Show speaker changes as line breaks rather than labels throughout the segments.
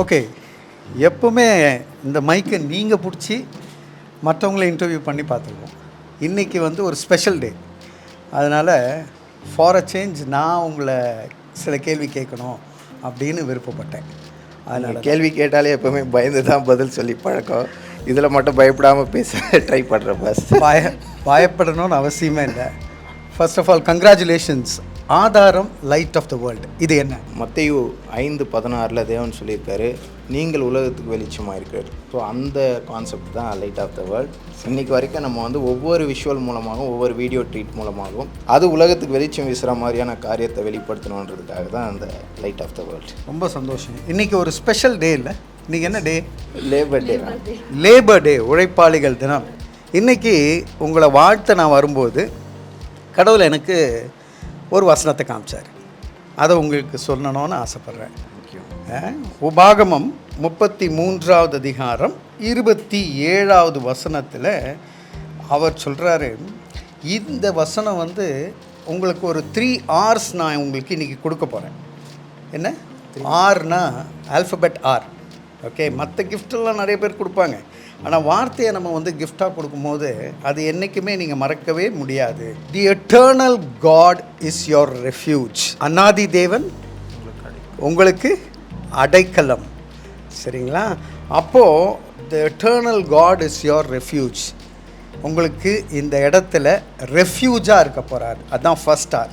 Okay. எப்பவுமே இந்த மைக்கை நீங்கள் பிடிச்சி மற்றவங்கள இன்டர்வியூ பண்ணி பார்த்துருக்கோம் இன்றைக்கி வந்து ஒரு ஸ்பெஷல் டே அதனால் ஃபார் அ சேஞ்ச் நான் உங்களை சில கேள்வி கேட்கணும் அப்படின்னு விருப்பப்பட்டேன்.
அதனால் கேள்வி கேட்டாலே எப்பவுமே பயந்து தான் பதில் சொல்லி பழக்கம். இதில் மட்டும் பயப்படாமல் பேச ட்ரை பண்ணுறேன் பஸ்
பய பயப்படணும்னு அவசியமே இல்லை. ஃபர்ஸ்ட் ஆஃப் ஆல் கங்க்ராச்சுலேஷன்ஸ் ஆதாரம் லைட் ஆஃப் த வேர்ல்டு இது என்ன?
மத்தையு ஐந்து பதினாறில் தேவன் சொல்லியிருக்காரு நீங்கள் உலகத்துக்கு வெளிச்சமாக இருக்கார் ஸோ அந்த கான்செப்ட் தான் லைட் ஆஃப் த வேர்ல்ட் இன்னைக்கு வரைக்கும் நம்ம வந்து ஒவ்வொரு விஷுவல் மூலமாகவும் ஒவ்வொரு வீடியோ ட்ரீட் மூலமாகவும் அது உலகத்துக்கு வெளிச்சம் வீசுகிற மாதிரியான காரியத்தை வெளிப்படுத்தணுன்றதுக்காக தான் அந்த லைட் ஆஃப் த வேர்ல்ட்
ரொம்ப சந்தோஷம். இன்றைக்கி ஒரு ஸ்பெஷல் டே இல்லை? இன்றைக்கி என்ன டே
லேபர் டே
லேபர் டே உழைப்பாளிகள் தினம். இன்னைக்கு உங்களை வாழ்த்த நான் வரும்போது கடவுள் எனக்கு ஒரு வசனத்தை காமிச்சார். அதை உங்களுக்கு சொல்லணும்னு ஆசைப்பட்றேன். உபாகமம் முப்பத்தி மூன்றாவது அதிகாரம் இருபத்தி ஏழாவது வசனத்தில் அவர் சொல்கிறாரு இந்த வசனம் வந்து உங்களுக்கு ஒரு த்ரீ ஆர்ஸ் நான் உங்களுக்கு இன்றைக்கி கொடுக்க போகிறேன் என்ன? ஆர்னா ஆல்ஃபபெட் ஆர் ஓகே மற்ற கிஃப்டெல்லாம் நிறைய பேர் கொடுப்பாங்க. ஆனால் வார்த்தையை நம்ம வந்து கிஃப்டாக கொடுக்கும்போது அது என்றைக்குமே நீங்கள் மறக்கவே முடியாது. The eternal God is your refuge அன்னாதி தேவன் உங்களுக்கு அடைக்கலம். சரிங்களா? அப்போது the eternal God is your refuge உங்களுக்கு இந்த இடத்துல ரெஃப்யூஜாக இருக்க போகிறார் அதுதான் ஃபர்ஸ்ட் ஆர்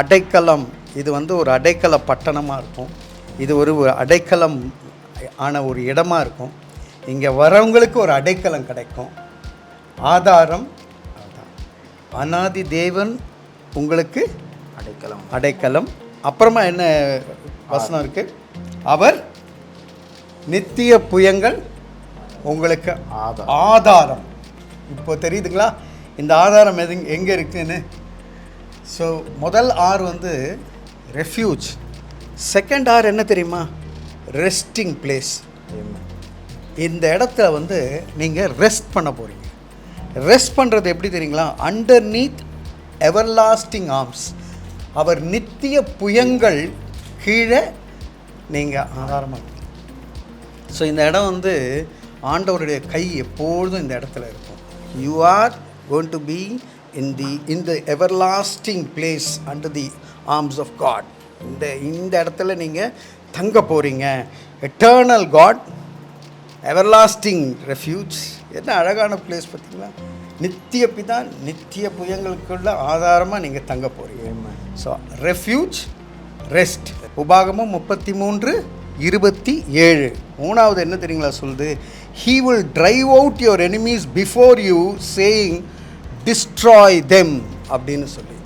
அடைக்கலம். இது வந்து ஒரு அடைக்கல பட்டணமாக இருக்கும். இது ஒரு ஒரு அடைக்கலம் ஆன ஒரு இடமா இருக்கும். இங்கே வரவங்களுக்கு ஒரு அடைக்கலம் கிடைக்கும். ஆதாரம். அனாதி தேவன் உங்களுக்கு
அடைக்கலம்.
அடைக்கலம். அப்புறமா என்ன வசனம் இருக்கு? அவர் நித்திய புயங்கள் உங்களுக்கு
ஆதாரம்.
ஆதாரம். இப்போ தெரியுதுங்களா? இந்த ஆதாரம் எது எங்கே இருக்குன்னு? ஸோ முதல் ஆர் வந்து ரெஃப்யூஜ் செகண்ட் ஆர் என்ன தெரியுமா? ரெஸ்டிங் பிளேஸ் இந்த இடத்துல வந்து நீங்கள் ரெஸ்ட் பண்ண போகிறீங்க ரெஸ்ட் பண்ணுறது எப்படி தெரியுங்களா? அண்டர் நீத் எவர்லாஸ்டிங் ஆர்ம்ஸ் அவர் நித்திய புயங்கள் கீழே நீங்கள் ஆதாரமாக ஸோ இந்த இடம் வந்து ஆண்டவருடைய கை எப்பொழுதும் இந்த இடத்துல இருக்கும். You are going to be in the in the everlasting place under the arms of God இந்த இந்த இடத்துல நீங்கள் தங்க போகிறீங்க எட்டர்னல் காட் எவர்லாஸ்டிங் ரெஃப்யூஜ் என்ன அழகான பிளேஸ் பார்த்தீங்களா? நித்திய பிதா நித்திய புயங்களுக்குள்ள ஆதாரமாக நீங்கள் தங்க போகிறீங்க ஸோ ரெஃப்யூஜ் ரெஸ்ட் உபாகமும் முப்பத்தி மூன்று இருபத்தி ஏழு. மூணாவது என்ன தெரியுங்களா சொல்லுது? He will drive out your enemies before you saying destroy them அப்படின்னு சொல்லி.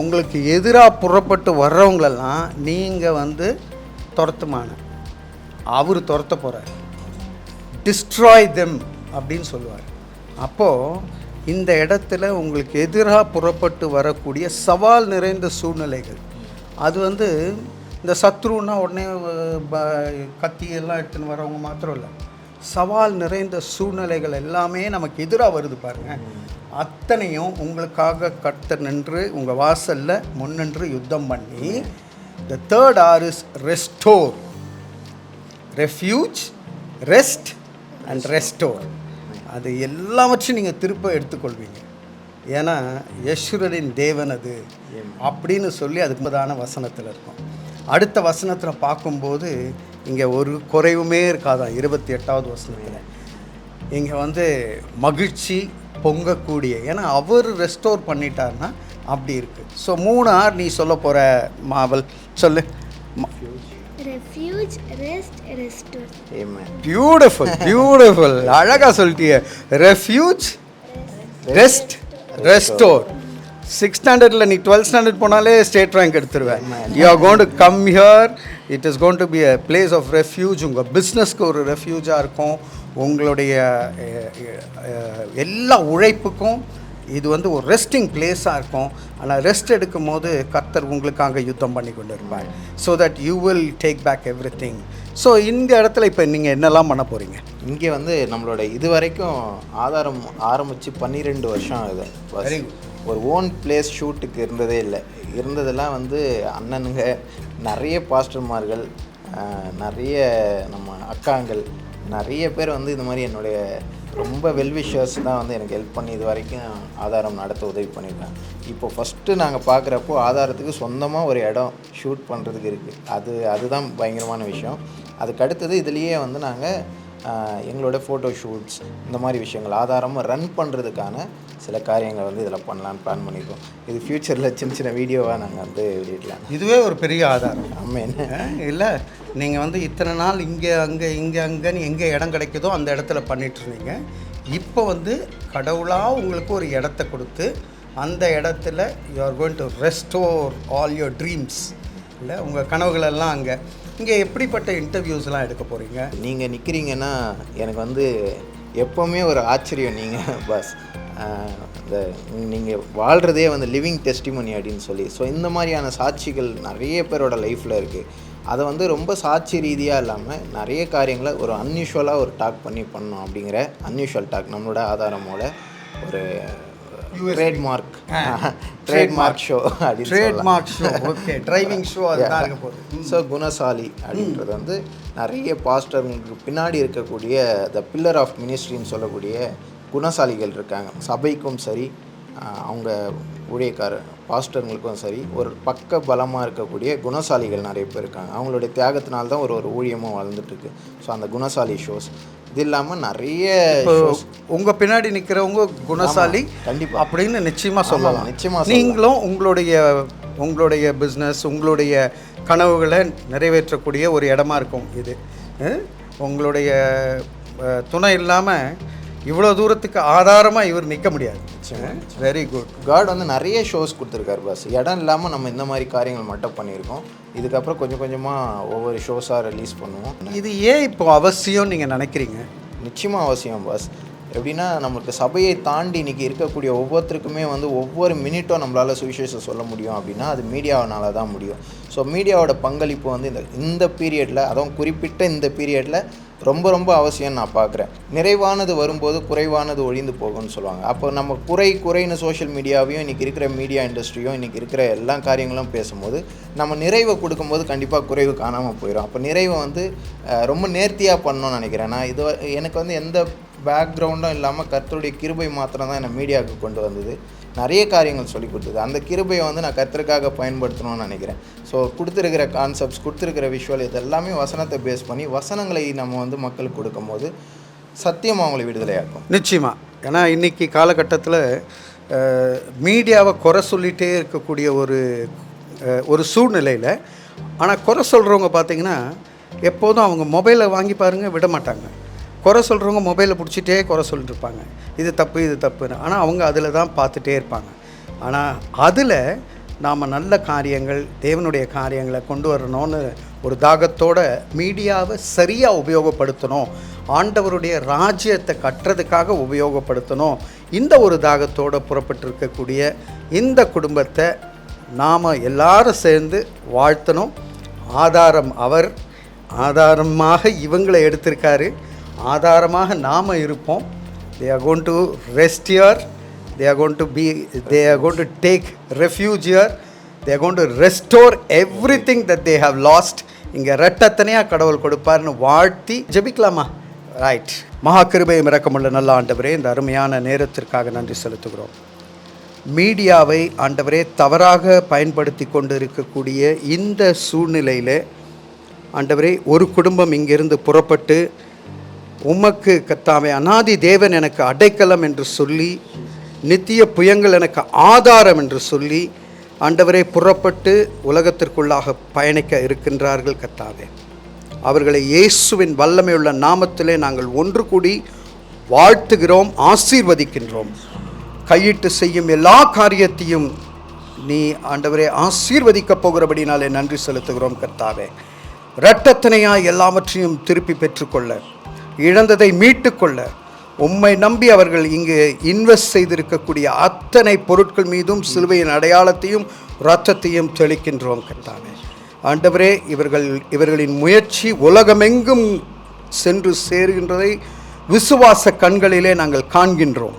உங்களுக்கு எதிராக புறப்பட்டு வர்றவங்களெல்லாம் நீங்கள் வந்து துரத்துமான. அவர் துரத்த போகிறார் டிஸ்ட்ராய் தெம் அப்படின்னு சொல்லுவார். அப்போது இந்த இடத்துல உங்களுக்கு எதிராக புறப்பட்டு வரக்கூடிய சவால் நிறைந்த சூழ்நிலைகள். அது வந்து இந்த சத்ருன்னா உடனே கத்தியெல்லாம் ப- எடுத்துன்னு வரவங்க மாத்திரம் இல்லை. சவால் நிறைந்த சூழ்நிலைகள் எல்லாமே நமக்கு எதிராக வருது பாருங்கள் அத்தனையும் உங்களுக்காக கர்த்தர் நின்று உங்கள் வாசலில் முன்னின்று யுத்தம் பண்ணி the third R is restore refuge rest and restore அது எல்லாவற்றையும் நீங்கள் திருப்ப எடுத்துக்கொள்வீங்க. ஏன்னா யஸ்வரனின் தேவன் அது. அப்படின்னு சொல்லி அதுக்கு முதான வசனத்தில் இருக்கும். அடுத்த வசனத்தில் பார்க்கும்போது இங்கே ஒரு குறைவுமே இருக்காதான் இருபத்தி எட்டாவது வசனத்தில். இங்கே வந்து மகிழ்ச்சி பொங்கக்கூடிய. ஏன்னா அவர் ரெஸ்டோர் பண்ணிட்டார்னா அப்படி இருக்குது ஸோ மூணு ஆர் நீ சொல்ல போகிற மாவல் சொல்லு. ம-
refuge, rest, restore.
ஏமே
பியூட்டிஃபுல் பியூட்டிஃபுல் அழகா சொல்லிட்டிய. ரெஃப்யூஜ் ரெஸ்ட் ரெஸ்டோர் சிக்ஸ் ஸ்டாண்டர்டில் நீ டுவெல்த் ஸ்டாண்டர்ட் போனாலே ஸ்டேட் ரேங்க் எடுத்துருவேன் you are going to come here it is going to be a place of refuge உங்கள் பிஸ்னஸ்க்கு ஒரு ரெஃப்யூஜாக இருக்கும். உங்களுடைய எல்லா உழைப்புக்கும் இது வந்து ஒரு ரெஸ்டிங் பிளேஸாக இருக்கும். ஆனால் ரெஸ்ட் எடுக்கும் போது கர்த்தர் உங்களுக்காக யுத்தம் பண்ணி கொண்டு இருப்பார் so that you will take back everything so இந்த இடத்துல இப்போ நீங்கள் என்னெல்லாம் பண்ண போகிறீங்க
இங்கே வந்து நம்மளோட இது வரைக்கும் ஆதாரம் ஆரம்பித்து பன்னிரெண்டு வருஷம் ஆகுது. ஒரு ஓன் பிளேஸ் ஷூட்டுக்கு இருந்ததே இல்லை. இருந்ததெல்லாம் வந்து அண்ணனுங்க நிறைய பாஸ்டர்மார்கள் நிறைய நம்ம அக்காங்கள் நிறைய பேர் வந்து இந்த மாதிரி என்னுடைய ரொம்ப வெல்விஷர்ஸ் தான் வந்து எனக்கு ஹெல்ப் பண்ணி இது வரைக்கும் ஆதாரம் நடத்த உதவி பண்ணியிருக்காங்க. இப்போ ஃபஸ்ட்டு நாங்கள் பார்க்குறப்போ ஆதாரத்துக்கு சொந்தமாக ஒரு இடம் ஷூட் பண்ணுறதுக்கு இருக்குது அது அதுதான் பயங்கரமான விஷயம். அதுக்கு அடுத்தது இதுலேயே வந்து நாங்கள் எங்களோட ஃபோட்டோ ஷூட்ஸ் இந்த மாதிரி விஷயங்கள் ஆதாரமாக ரன் பண்ணுறதுக்கான சில காரியங்களை வந்து இதில் பண்ணலான்னு பிளான் பண்ணியிருக்கோம் இது ஃப்யூச்சரில் சின்ன சின்ன வீடியோவாக நாங்கள் வந்து வெளியிடலாம்.
இதுவே ஒரு பெரிய ஆதாரம்.
ஆமேன்
இல்லை நீங்கள் வந்து இத்தனை நாள் இங்கே அங்கே இங்கே அங்கேன்னு எங்கே இடம் கிடைக்குதோ அந்த இடத்துல பண்ணிட்டு இருந்தீங்க. இப்போ வந்து கடவுளாக உங்களுக்கு ஒரு இடத்த கொடுத்து அந்த இடத்துல you are going to restore all your dreams இல்லை உங்கள் கனவுகளெல்லாம் அங்கே. இங்கே எப்படிப்பட்ட இன்டர்வியூஸ்லாம் எடுக்க போகிறீங்க
நீங்கள் நிற்கிறீங்கன்னா எனக்கு வந்து எப்போவுமே ஒரு ஆச்சரியம் நீங்கள் பஸ் இந்த நீங்கள் வாழ்கிறதே வந்து லிவிங் டெஸ்டிமனி அப்படின்னு சொல்லி. ஸோ இந்த மாதிரியான சாட்சிகள் நிறைய பேரோட லைஃப்பில் இருக்குது அதை வந்து ரொம்ப சாட்சி ரீதியாக இல்லாமல் நிறைய காரியங்களை ஒரு அன்யூஷுவலாக ஒரு டாக் பண்ணி பண்ணோம் அப்படிங்கிற அன்யூஷுவல் டாக் நம்மளோட ஆதாரமோட ஒரு ட்ரேட்மார்க் ட்ரேட்மார்க் ஷோ அப்படின்னு.
Trademark show okay driving show அதுதான் இருக்க போகுது.
ஸோ குணசாலி அப்படின்றது வந்து நிறைய பாஸ்டர்களுக்கு பின்னாடி இருக்கக்கூடிய த பில்லர் ஆஃப் மினிஸ்ட்ரின்னு சொல்லக்கூடிய குணசாலிகள் இருக்காங்க. சபைக்கும் சரி அவங்க ஊழியக்காரர் பாஸ்டர்களுக்கும் சரி ஒரு பக்க பலமாக இருக்கக்கூடிய குணசாலிகள் நிறைய பேர் இருக்காங்க. அவங்களுடைய தியாகத்தினால தான் ஒரு ஒரு ஊழியமும் வளர்ந்துட்டு இருக்கு. ஸோ அந்த குணசாலி ஷோஸ் இது இல்லாமல் நிறைய
உங்கள் பின்னாடி நிற்கிறவங்க குணசாலி
கண்டிப்பா.
அப்படின்னு நிச்சயமாக சொல்லலாம்
நிச்சயமா சொல்லலாம்.
நீங்களும் உங்களுடைய உங்களுடைய பிஸ்னஸ் உங்களுடைய கனவுகளை நிறைவேற்றக்கூடிய ஒரு இடமா இருக்கும் இது? உங்களுடைய துணை இல்லாமல் இவ்வளோ தூரத்துக்கு ஆதாரமாக இவர் நிற்க முடியாது. வெரி குட்
காட் வந்து நிறைய ஷோஸ் கொடுத்துருக்காரு பாஸ் இடம் இல்லாமல் நம்ம இந்த மாதிரி காரியங்கள் மட்டும் பண்ணியிருக்கோம். இதுக்கப்புறம் கொஞ்சம் கொஞ்சமாக ஒவ்வொரு ஷோஸாக ரிலீஸ் பண்ணுவோம்.
இது ஏன் இப்போ அவசியம் நீங்கள் நினைக்கிறீங்க?
நிச்சயமாக அவசியம் பாஸ் எப்படின்னா நம்மளுக்கு சபையை தாண்டி இன்னைக்கு இருக்கக்கூடிய ஒவ்வொருத்தருக்குமே வந்து ஒவ்வொரு மினிட்டும் நம்மளால் சுவிசேஷம் சொல்ல முடியும் அப்படின்னா அது மீடியாவினால தான் முடியும். ஸோ மீடியாவோட பங்களிப்பு வந்து இந்த இந்த பீரியடில் அதுவும் குறிப்பிட்ட இந்த பீரியடில் ரொம்ப ரொம்ப அவசியம் நான் பார்க்குறேன். நிறைவானது வரும்போது குறைவானது ஒழிந்து போகும்னு சொல்லுவாங்க. அப்போ நம்ம குறை குறைன்னு சோஷியல் மீடியாவையும் இன்றைக்கி இருக்கிற மீடியா இண்டஸ்ட்ரியும் இன்றைக்கி இருக்கிற எல்லா காரியங்களும் பேசும்போது நம்ம நிறைவை கொடுக்கும்போது கண்டிப்பாக குறைவு காணாமல் போயிடும். அப்போ நிறைவை வந்து ரொம்ப நேர்த்தியாக பண்ணணும்னு நினைக்கிறேன். நான் இது எனக்கு வந்து எந்த பேக்ரவுண்டும் இல்லாமல் கர்த்தருடைய கிருபை மாத்திரம் தான் என்னை மீடியாவுக்கு கொண்டு வந்தது. நிறைய காரியங்கள் சொல்லி கொடுத்தது. அந்த கிருபையை வந்து நான் கத்திற்காக பயன்படுத்தணும்னு நினைக்கிறேன். ஸோ கொடுத்துருக்கிற கான்செப்ட்ஸ் கொடுத்துருக்கிற விஷுவல் இது எல்லாமே வசனத்தை பேஸ் பண்ணி வசனங்களை நம்ம வந்து மக்களுக்கு கொடுக்கும்போது சத்தியம் அவங்களை விடுதலையாக்கும்
நிச்சயமாக ஏன்னா இன்னைக்கு காலகட்டத்தில் மீடியாவை குறை சொல்லிகிட்டே இருக்கக்கூடிய ஒரு ஒரு சூழ்நிலையில் ஆனால் குறை சொல்கிறவங்க பார்த்தீங்கன்னா எப்போதும் அவங்க மொபைலை வாங்கி பாருங்கள் விட மாட்டாங்க. குறை சொல்கிறவங்க மொபைலை பிடிச்சிட்டே குறை சொல்லிட்டுருப்பாங்க. இது தப்பு இது தப்புன்னு. ஆனால் அவங்க அதில் தான் பார்த்துட்டே இருப்பாங்க. ஆனால் அதில் நாம் நல்ல காரியங்கள் தேவனுடைய காரியங்களை கொண்டு வரணும்னு ஒரு தாகத்தோட மீடியாவை சரியாக உபயோகப்படுத்தணும். ஆண்டவருடைய ராஜ்யத்தை கட்டுறதுக்காக உபயோகப்படுத்தணும். இந்த ஒரு தாகத்தோடு புறப்பட்டிருக்கக்கூடிய இந்த குடும்பத்தை நாம் எல்லாரும் சேர்ந்து வாழ்த்தணும். ஆதாரம் அவர். ஆதாரமாக இவங்களை எடுத்திருக்காரு. ஆதாரமாக நாம் இருப்போம். They are going to rest here they are going be they they are going to take refuge here. They going to restore everything that they have lost இங்கே ரெட்டத்தனையாக கடவுள் கொடுப்பார்னு வாழ்த்தி ஜெபிக்கலாமா? ரைட் மகா கிருபையும் இரக்கமுள்ள நல்ல ஆண்டவரே இந்த அருமையான நேரத்திற்காக நன்றி செலுத்துகிறோம். மீடியாவை ஆண்டவரே தவறாக பயன்படுத்தி கொண்டு இருக்கக்கூடிய இந்த சூழ்நிலையில் ஆண்டவரே ஒரு குடும்பம் இங்கிருந்து புறப்பட்டு உமக்கு கத்தாவே அனாதி தேவன் எனக்கு அடைக்கலம் என்று சொல்லி நித்திய புயங்கள் எனக்கு ஆதாரம் என்று சொல்லி ஆண்டவரே புறப்பட்டு உலகத்திற்குள்ளாக பயணிக்க இருக்கின்றார்கள் கத்தாவே அவர்களை இயேசுவின் வல்லமையுள்ள நாமத்திலே நாங்கள் ஒன்று கூடி வாழ்த்துகிறோம் ஆசீர்வதிக்கின்றோம். கையிட்டு செய்யும் எல்லா காரியத்தையும் நீ ஆண்டவரே ஆசீர்வதிக்கப் போகிறபடினாலே நன்றி செலுத்துகிறோம் கர்த்தாவே இரட்டத்தனையாய் எல்லாவற்றையும் திருப்பி பெற்றுக்கொள்ள இழந்ததை மீட்டுக்கொள்ள உம்மை நம்பி அவர்கள் இங்கு இன்வெஸ்ட் செய்திருக்கக்கூடிய அத்தனை பொருட்கள் மீதும் சிலுவையின் அடையாளத்தையும் இரத்தத்தையும் தெளிக்கின்றோம் கர்த்தாவே. ஆண்டவரே இவர்கள் இவர்களின் முயற்சி உலகமெங்கும் சென்று சேருகின்றதை விசுவாச கண்களிலே நாங்கள் காண்கின்றோம்.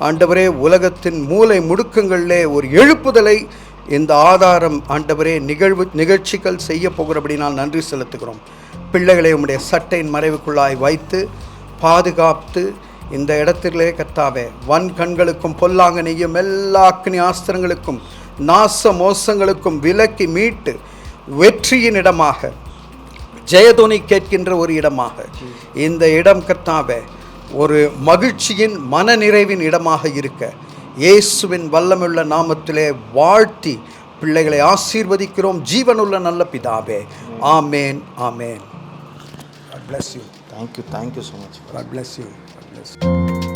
ஆண்டவரே உலகத்தின் மூலை முடுக்கங்களிலே ஒரு எழுப்புதலை இந்த ஆதாரம் ஆண்டவரே நிகழ்வு நிகழ்ச்சிகள் செய்ய போகிறபடினால் நன்றி செலுத்துகிறோம். பிள்ளைகளை உம்முடைய சட்டையின் மறைவுக்குள்ளாய் வைத்து பாதுகாத்து இந்த இடத்திலே கத்தாவே வன் கண்களுக்கும் பொல்லாங்க நெய்யும் எல்லா அக்னி ஆஸ்திரங்களுக்கும் நாச மோசங்களுக்கும் விலக்கி மீட்டு வெற்றியின் இடமாக ஜெயதொனி கேட்கின்ற ஒரு இடமாக இந்த இடம் கத்தாவே ஒரு மகிழ்ச்சியின் மனநிறைவின் இடமாக இருக்க இயேசுவின் வல்லமுள்ள நாமத்திலே வாழ்த்தி பிள்ளைகளை ஆசீர்வதிக்கிறோம். ஜீவனுள்ள நல்ல பிதாவே. ஆமேன் ஆமேன். God bless you.
Thank you. Thank you so much.
God bless you. God bless you.